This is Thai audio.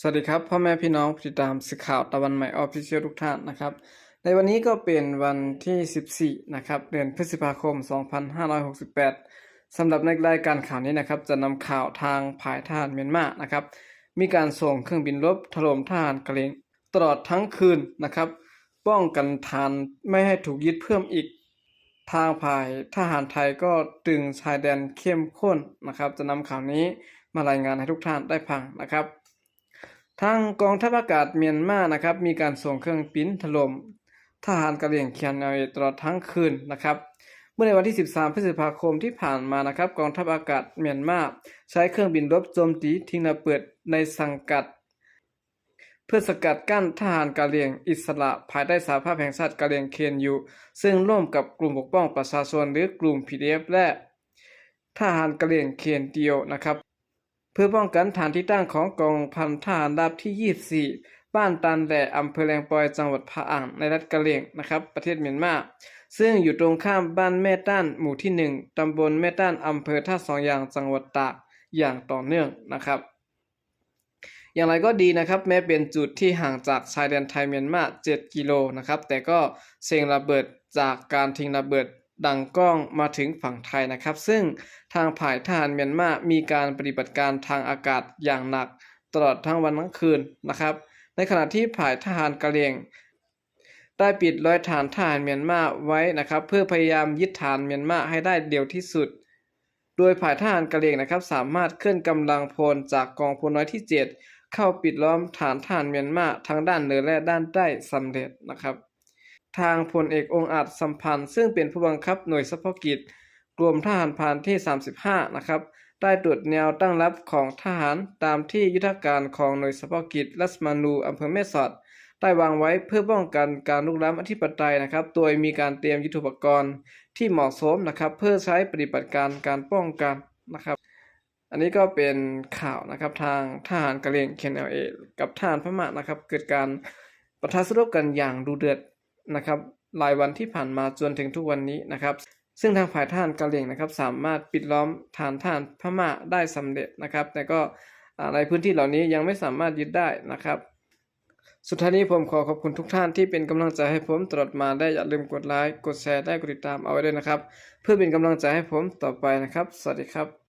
สวัสดีครับ พ่อแม่พี่น้องติดตามสื่อข่าวตะวันใหม่ออฟฟิเชียลทุกท่านนะครับ ในวันนี้ก็เป็นวันที่ 14 นะครับ เดือนพฤษภาคม 2568สำหรับในรายการข่าวนี้นะครับ จะนำข่าวทางผายทหารเมียนมานะครับ มีการส่งเครื่องบินรบถล่มทหารกะเหรงตลอดทั้งคืนนะครับ ป้องกันฐานไม่ให้ถูกยึดเพิ่มอีกทางภายทหารไทยก็ตึงชายแดนเข้มข้นนะครับ จะนำข่าวนี้มารายงานให้ทุกท่านได้ฟังนะครับ ทางกองทัพอากาศเมียนมานะครับ มีการส่งเครื่องบินถล่มทหารกะเหรี่ยงเคียนเอาตลอดทั้งคืนนะครับ เมื่อในวันที่ 13 พฤษภาคมที่ผ่านมานะครับ กองทัพอากาศเมียนมาใช้เครื่องบินรบโจมตีทิ้งระเบิดในสังกัด เพื่อสกัดกั้นทหารกะเหรี่ยงอิสระภายใต้สหภาพแห่งชาติกะเหรี่ยงเคนยูซึ่งร่วมกับกลุ่มปกป้องประชาชนหรือกลุ่ม PDF และทหารกะเหรี่ยงเคนเดียวนะครับ พื่อป้องกันฐานที่ตั้งของกองพันทหารราบที่ 24 บ้านตันแหล่อำเภอแลงปอยจังหวัดพะอ่างในรัฐกะเหรี่ยงนะครับ ประเทศเมียนมา ซึ่งอยู่ตรงข้ามบ้านแม่ต้านหมู่ที่ 1 ตำบลแม่ต้านอำเภอท่าสองยางจังหวัดตากอย่างต่อเนื่องนะครับ อย่างไรก็ดีนะครับ แม้เป็นจุดที่ห่างจากชายแดนไทยเมียนมา 7 กิโลนะครับ แต่ก็เสียงระเบิดจากการทิ้งระเบิด ดังกล้องมาถึงฝั่งไทยนะครับ ซึ่งทางผ่ายทหารเมียนมามีการปฏิบัติการทางอากาศอย่างหนัก ตลอดทั้งวันทั้งคืนนะครับ ในขณะที่ผ่ายทหารกะเหรี่ยง ได้ปิดร้อยฐานทหารเมียนมาไว้นะครับ เพื่อพยายามยึดฐานเมียนมาให้ได้เร็วที่สุด โดยผ่ายทหารกะเหรี่ยงนะครับ สามารถเคลื่อนกำลังพลจากกองพลน้อยที่ 7 เข้าปิดล้อมฐานทหารเมียนมาทั้งด้านเหนือและด้านใต้สำเร็จนะครับ ทางพลเอกองอาจสัมพันธ์ ซึ่งเป็นผู้บังคับหน่วยเฉพาะกิจกรมทหารพรานที่ 35 นะครับ ได้ตรวจแนวตั้งรับของทหารตามที่ยุทธการของหน่วยเฉพาะกิจลัสมานูอำเภอแม่สอดได้วางไว้เพื่อป้องกันการลุกล้ำอธิปไตยนะครับ โดยมีการเตรียมยุทธปกรณ์ที่เหมาะสมนะครับ เพื่อใช้ปฏิบัติการการป้องกันนะครับ อันนี้ก็เป็นข่าวนะครับทางทหารกะเหรี่ยง KNLA กับทหารพม่านะครับ เกิดการปะทะสู้รบกันอย่างดุเดือด นะครับหลายวันที่ผ่านมาจนถึงทุกวันนี้นะครับ ซึ่งทางฝ่ายทหารกะเหรี่ยงนะครับ สามารถปิดล้อมฐานทหารพม่าได้สำเร็จนะครับ แต่ก็อ่าในพื้นที่เหล่านี้ยังไม่สามารถยึดได้นะครับสุดท้ายนี้ผมขอขอบคุณทุกท่านที่เป็นกำลังใจให้ผมตลอดมาได้อย่าลืมกดไลค์กดแชร์ได้กดติดตามเอาไว้ด้วยนะครับ เพื่อเป็นกำลังใจให้ผมต่อไปนะครับ สวัสดีครับ